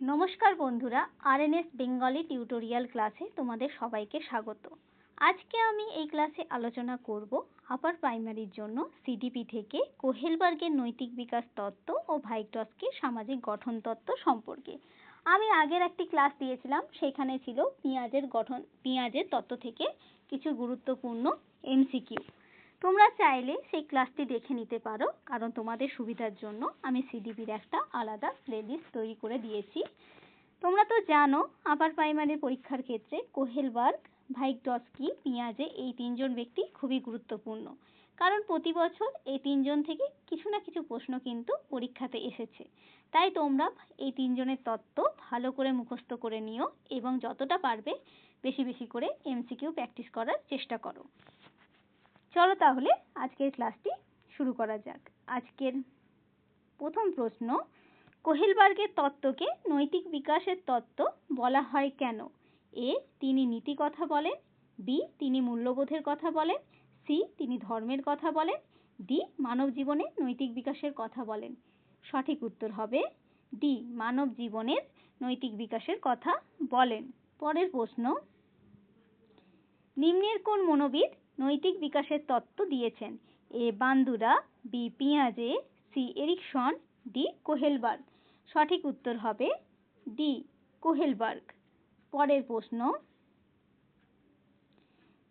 নমস্কার বন্ধুরা RNase Bengali tutorial ক্লাসে তোমাদের সবাইকে স্বাগত। আজকে আমি এই ক্লাসে আলোচনা করব আপার প্রাইমারির জন্য সিডিপি থেকে কোহেলবার্গের নৈতিক বিকাশ তত্ত্ব ও ভাইটসকে সামাজিক গঠন তত্ত্ব সম্পর্কে। আমি আগের একটি ক্লাস দিয়েছিলাম, সেখানে ছিল পেঁয়াজের গঠন, পেঁয়াজের তত্ত্ব থেকে কিছু গুরুত্বপূর্ণ এমসিকিউ তোমরা চাইলে সেই ক্লাসটি দেখে নিতে পারো। কারণ তোমাদের সুবিধার জন্য আমি সিডিপির একটা আলাদা প্লেলিস্ট তৈরি করে দিয়েছি। তোমরা তো জানো আপার প্রাইমারি পরীক্ষার ক্ষেত্রে কোহেলবার্গ ভাইকডস্কি পিঁয়াজে এই তিনজন ব্যক্তি খুবই গুরুত্বপূর্ণ। কারণ প্রতি বছর এই তিনজন থেকে কিছু না কিছু প্রশ্ন কিন্তু পরীক্ষাতে এসেছে। তাই তোমরা এই তিনজনের তত্ত্ব ভালো করে মুখস্থ করে নিও এবং যতটা পারবে বেশি বেশি করে এমসিকিউ প্র্যাকটিস করার চেষ্টা করো। চলো তাহলে আজকের ক্লাসটি শুরু করা যাক। আজকের প্রথম প্রশ্ন, কোহেলবার্গের তত্ত্বকে নৈতিক বিকাশের তত্ত্ব বলা হয় কেন? এ, তিনি নীতি কথা বলেন, বি, তিনি মূল্যবোধের কথা বলেন, সি, তিনি ধর্মের কথা বলেন, ডি, মানব জীবনে নৈতিক বিকাশের কথা বলেন। সঠিক উত্তর হবে ডি, মানব জীবনের নৈতিক বিকাশের কথা বলেন। পরের প্রশ্ন, নিম্নের কোন মনোবিদ নৈতিক বিকাশের তত্ত্ব দিয়েছেন। এ বান্দুরা বি পিঁয়াজে, সি এরিকসন, ডি কোহেলবার্গ। সঠিক উত্তর হবে ডি কোহেলবার্গ। পরের প্রশ্ন,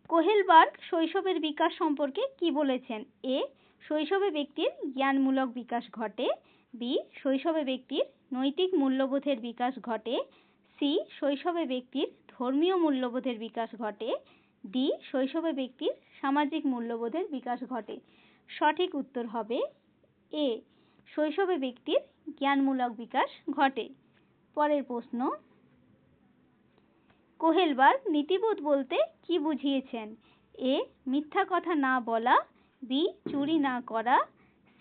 কোহেলবার্গ শৈশবের বিকাশ সম্পর্কে কি বলেছেন? এ, শৈশবে ব্যক্তির জ্ঞানমূলক বিকাশ ঘটে। বি, শৈশবে ব্যক্তির নৈতিক মূল্যবোধের বিকাশ ঘটে। সি, শৈশবে ব্যক্তির ধর্মীয় মূল্যবোধের বিকাশ ঘটে। ডি শৈশবে ব্যক্তির সামাজিক মূল্যবোধের বিকাশ ঘটে। সঠিক উত্তর হবে এ, শৈশবে ব্যক্তির জ্ঞানমূলক বিকাশ ঘটে। পরের প্রশ্ন, কোহেলবার নীতিবোধ বলতে কি বুঝিয়েছেন? এ, মিথ্যা কথা না বলা, বি, চুরি না করা,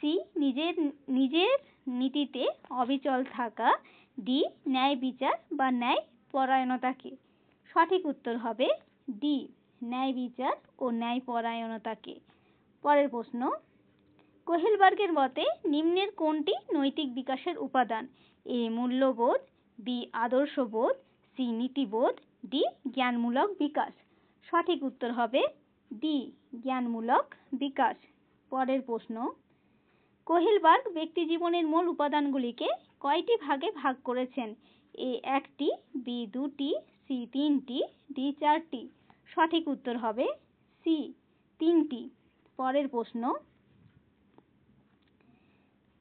সি, নিজের নিজের নীতিতে অবিচল থাকা, ডি, ন্যায় বিচার বা ন্যায় পরায়ণতাকে। সঠিক উত্তর হবে ডি। ন্যায় বিচার ও ন্যায় পরায়ণতাকে। পরের প্রশ্ন, কোহেলবার্গের মতে নিম্নের কোনটি নৈতিক বিকাশের উপাদান? এ, মূল্যবোধ, বি, আদর্শবোধ, সি, নীতিবোধ, ডি, জ্ঞানমূলক বিকাশ। সঠিক উত্তর হবে ডি, জ্ঞানমূলক বিকাশ। পরের প্রশ্ন, কোহেলবার্গ ব্যক্তি জীবনের মূল উপাদানগুলিকে কয়টি ভাগে ভাগ করেছেন? এ, একটি, বি, দুটি, সি, তিনটি, ডি, চারটি। সঠিক উত্তর হবে সি, তিনটি। পরের প্রশ্ন।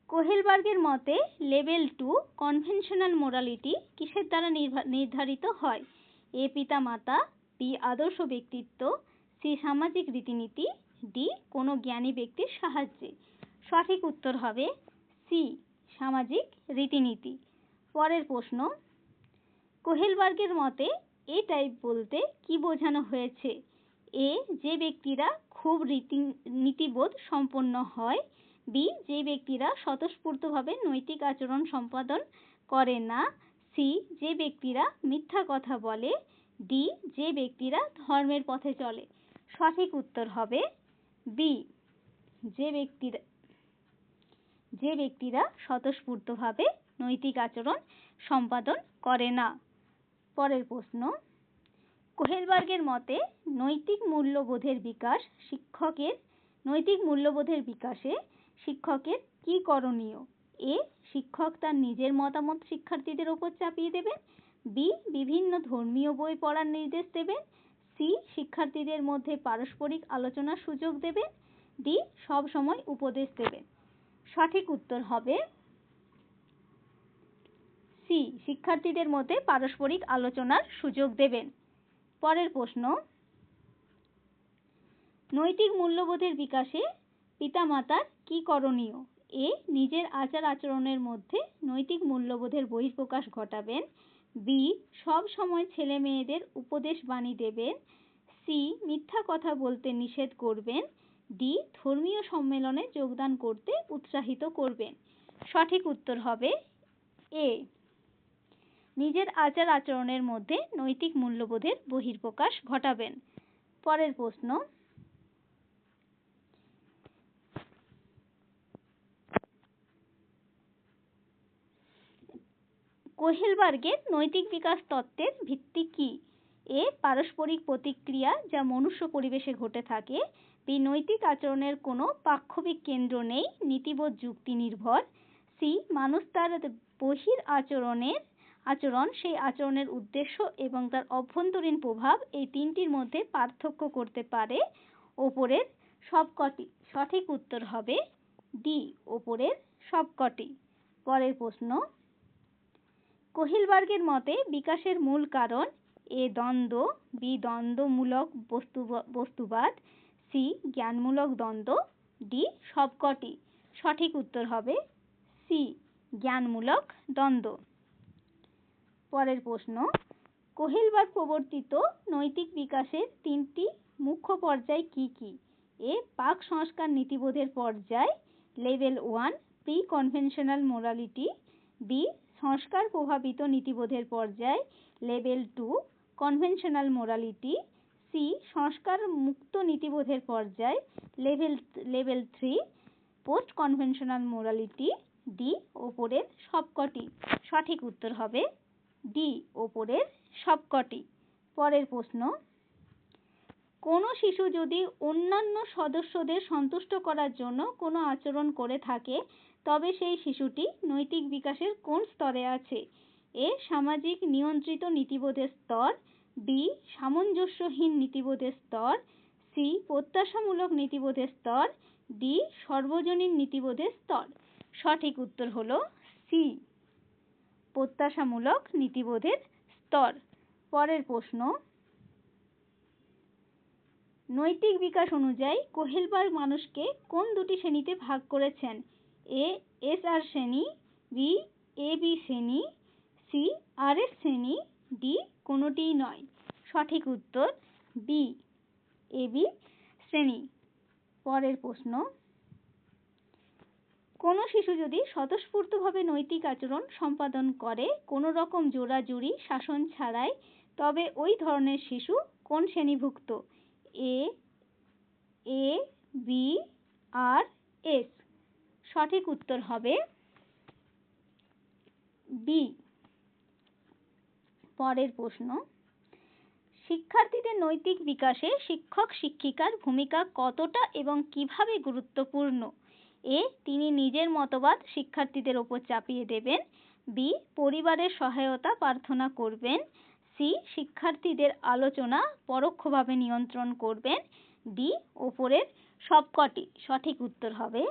কোহেলবার্গের মতে লেভেল টু কনভেনশনাল মোরালিটি কিসের দ্বারা নির্ধারিত হয়? এ পিতা মাতা বি আদর্শ ব্যক্তিত্ব, সি সামাজিক রীতিনীতি, ডি কোনো জ্ঞানী ব্যক্তির সাহায্যে। সঠিক উত্তর হবে সি, সামাজিক রীতিনীতি। পরের প্রশ্ন। কোহেলবার্গের মতে এ টাইপ বলতে কি বোঝানো হয়েছে? এ, যে ব্যক্তিরা খুব রীতি, নীতিবোধ সম্পন্ন হয়, বি, যে ব্যক্তিরা স্বতঃস্ফূর্তভাবে নৈতিক আচরণ সম্পাদন করে না, সি, যে ব্যক্তিরা মিথ্যা কথা বলে, ডি, যে ব্যক্তিরা ধর্মের পথে চলে। সঠিক উত্তর হবে বি। যে ব্যক্তিরা যে ব্যক্তিরা স্বতঃস্ফূর্তভাবে নৈতিক আচরণ সম্পাদন করে না। পরের প্রশ্ন। কোহেলবার্গের মতে নৈতিক মূল্যবোধের বিকাশ শিক্ষকের, নৈতিক মূল্যবোধের বিকাশে শিক্ষকের কি করণীয়? এ, শিক্ষক তার নিজের মতামত শিক্ষার্থীদের ওপর চাপিয়ে দেবেন। বি, বিভিন্ন ধর্মীয় বই পড়ার নির্দেশ দেবেন। সি, শিক্ষার্থীদের মধ্যে পারস্পরিক আলোচনার সুযোগ দেবেন। ডি সব সময় উপদেশ দেবেন। সঠিক উত্তর হবে সি শিক্ষার্থীদের মধ্যে পারস্পরিক আলোচনার সুযোগ দেবেন। পরের প্রশ্ন, নৈতিক মূল্যবোধের বিকাশে পিতামাতার কি করণীয়? এ, নিজের আচার আচরণের মধ্যে নৈতিক মূল্যবোধের বহিঃপ্রকাশ ঘটাবেন। বি, সব সময় ছেলে মেয়েদের উপদেশ বাণী দেবেন। সি, মিথ্যা কথা বলতে নিষেধ করবেন। ডি, ধর্মীয় সম্মেলনে যোগদান করতে উৎসাহিত করবেন। সঠিক উত্তর হবে এ। নিজের আচার আচরণের মধ্যে নৈতিক মূল্যবোধের বহির্প্রকাশ ঘটাবেন। পরের প্রশ্ন। কোহেলবার্গের নৈতিক বিকাশ তত্ত্বের ভিত্তি কি? এ পারস্পরিক প্রতিক্রিয়া যা মনুষ্য পরিবেশে ঘটে থাকে, বি নৈতিক আচরণের কোনো পাক্ষবিক কেন্দ্র নেই, নীতিবোধ যুক্তি নির্ভর সি মানুষ তার বহির আচরণের আচরণ, সেই আচরণের উদ্দেশ্য এবং তার অভ্যন্তরীণ প্রভাব এই তিনটির মধ্যে পার্থক্য করতে পারে। ওপরের সবকটি সঠিক উত্তর হবে ডি ওপরের সবকটি। পরের প্রশ্ন, কহিলবার্গের মতে বিকাশের মূল কারণ এ দ্বন্দ্ব, বি দ্বন্দ্বমূলক বস্তু বস্তুবাদ, সি জ্ঞানমূলক দ্বন্দ্ব, ডি সবকটি। সঠিক উত্তর হবে সি জ্ঞানমূলক দ্বন্দ্ব। পরের প্রশ্ন। কোহেলবার্গ প্রবর্তিত নৈতিক বিকাশের তিনটি মুখ্য পর্যায় কি কি? এ, পাক সংস্কার নীতিবোধের পর্যায়, level one pre conventional morality, B, সংস্কার প্রভাবিত নীতিবোধের পর্যায়, level two, conventional morality, C, সংস্কার মুক্ত নীতিবোধের পর্যায়, level level three post conventional morality, D, ওপরের সবকটি। সঠিক উত্তর হবে ডি ওপরের সবকটি। পরের প্রশ্ন, কোনো শিশু যদি অন্যান্য সদস্যদের সন্তুষ্ট করার জন্য কোনো আচরণ করে থাকে, তবে সেই শিশুটি নৈতিক বিকাশের কোন স্তরে আছে? এ, সামাজিক নিয়ন্ত্রিত নীতিবোধের স্তর, বি, সামঞ্জস্যহীন নীতিবোধের স্তর, সি, প্রত্যাশামূলক নীতিবোধের স্তর, ডি, সর্বজনীন নীতিবোধের স্তর। সঠিক উত্তর হল সি। প্রত্যাশামূলক নীতিবোধের স্তর। পরের প্রশ্ন, নৈতিক বিকাশ অনুযায়ী কোহেলবার্গ মানুষকে কোন দুটি শ্রেণীতে ভাগ করেছেন? এ, এস আর শ্রেণি, বি, এ বি শ্রেণি, সি, আর এস শ্রেণি, ডি কোনোটিই নয়। সঠিক উত্তর বি, এ বি শ্রেণি। পরের প্রশ্ন কোনো শিশু যদি স্বতঃস্ফূর্তভাবে নৈতিক আচরণ সম্পাদন করে, কোনো রকম জোড়াজুড়ি শাসন ছাড়াই, তবে ওই ধরনের শিশু কোন শ্রেণীভুক্ত? A A, B, R, S. সঠিক উত্তর হবে বি। পরের প্রশ্ন। শিক্ষার্থীদের নৈতিক বিকাশে শিক্ষক শিক্ষিকার ভূমিকা কতটা এবং কীভাবে গুরুত্বপূর্ণ? এ তিনি নিজের মতবাদ শিক্ষার্থীদের ওপর চাপিয়ে দেবেন। বি, পরিবারের সহায়তা প্রার্থনা করবেন। সি, শিক্ষার্থীদের আলোচনা পরোক্ষভাবে নিয়ন্ত্রণ করবেন। ডি, ওপরের সবকটি সঠিক উত্তর হবে।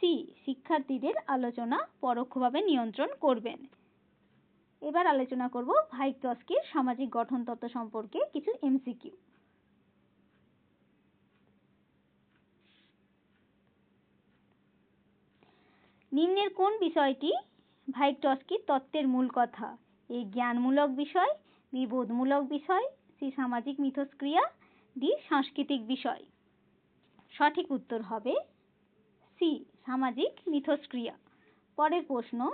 সি, শিক্ষার্থীদের আলোচনা পরোক্ষভাবে নিয়ন্ত্রণ করবেন। এবার আলোচনা করব ভাইটস্কির সামাজিক গঠন তত্ত্ব সম্পর্কে কিছু এমসিকিউ। নিম্নের কোন বিষয়টি? ভাইটস্কির তত্ত্বের মূল কথা। এ জ্ঞানমূলক বিষয় বি বোধমূলক বিষয় সি সামাজিক মিথস্ক্রিয়া ডি সাংস্কৃতিক বিষয়। সঠিক উত্তর হবে সি, সামাজিক মিথস্ক্রিয়া। পরের প্রশ্ন।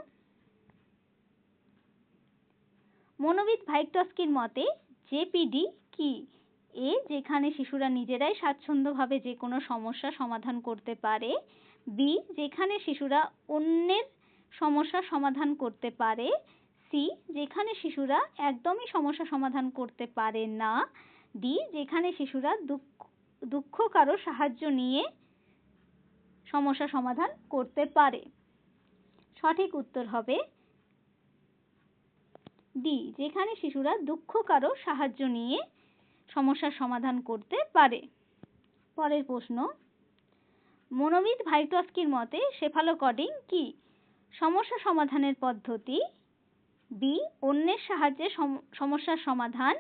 মনোবিদ ভাইটস্কির মতে, জেপিডি কি? এ, যেখানে শিশুরা নিজেরাই স্বাচ্ছন্দ্যভাবে যে কোনো সমস্যা সমাধান করতে পারে বি যেখানে শিশুরা অন্যের সমস্যা সমাধান করতে পারে। সি যেখানে শিশুরা একদমই সমস্যা সমাধান করতে পারে না। ডি যেখানে শিশুরা দুঃখ দুঃখ কারও সাহায্য নিয়ে সমস্যা সমাধান করতে পারে। সঠিক উত্তর হবে ডি যেখানে শিশুরা দুঃখ কারও সাহায্য নিয়ে সমস্যার সমাধান করতে পারে। পরের প্রশ্ন মনোবিদ ভাইটস্কির মতে শেফালোকডিং কি? সমস্যা সমাধানের পদ্ধতি বি, অন্যের সাহায্যে সমস্যার সমাধান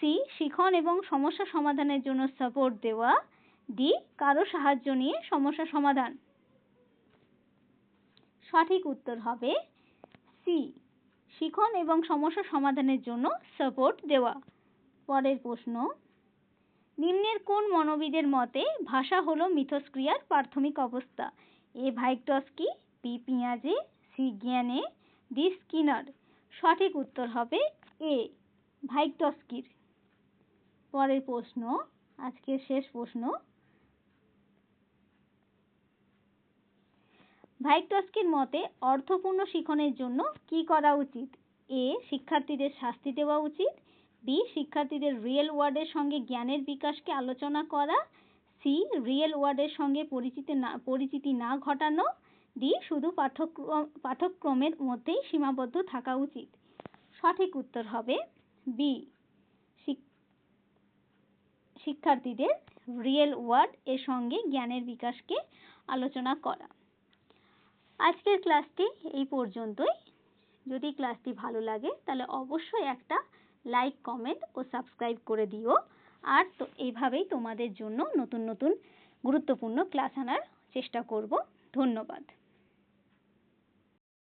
সি, শিখন এবং সমস্যা সমাধানের জন্য সাপোর্ট দেওয়া ডি, কারও সাহায্য নিয়ে সমস্যা সমাধান। সঠিক উত্তর হবে সি, শিখন এবং সমস্যা সমাধানের জন্য সাপোর্ট দেওয়া। পরের প্রশ্ন নিম্নের কোন মনোবিদের মতে ভাষা হলো মিথস্ক্রিয়ার প্রাথমিক অবস্থা? এ ভাইকটস্কি বি পিঁয়াজে, সি জ্ঞানে ডি স্কিনার। সঠিক উত্তর হবে এ ভাইকটস্কির পরের প্রশ্ন, আজকের শেষ প্রশ্ন। ভাইকটস্কির মতে অর্থপূর্ণ শিখনের জন্য কি করা উচিত? এ, শিক্ষার্থীদের শাস্তি দেওয়া উচিত। বি শিক্ষার্থীদের রিয়েল ওয়ার্ডের সঙ্গে জ্ঞানের বিকাশকে আলোচনা করা সি রিয়েল ওয়ার্ডের সঙ্গে পরিচিতি না পরিচিতি না ঘটানো ডি শুধু পাঠ্যক্রম, পাঠ্যক্রমের মধ্যেই সীমাবদ্ধ থাকা উচিত। সঠিক উত্তর হবে বি শিক্ষার্থীদের রিয়েল ওয়ার্ড এর সঙ্গে জ্ঞানের বিকাশকে আলোচনা করা। আজকের ক্লাসটি এই পর্যন্তই। যদি ক্লাসটি ভালো লাগে, তাহলে অবশ্যই একটা লাইক কমেন্ট ও সাবস্ক্রাইব করে দিও। আর তো এইভাবেই তোমাদের জন্য নতুন নতুন গুরুত্বপূর্ণ ক্লাস আনার চেষ্টা করব। ধন্যবাদ।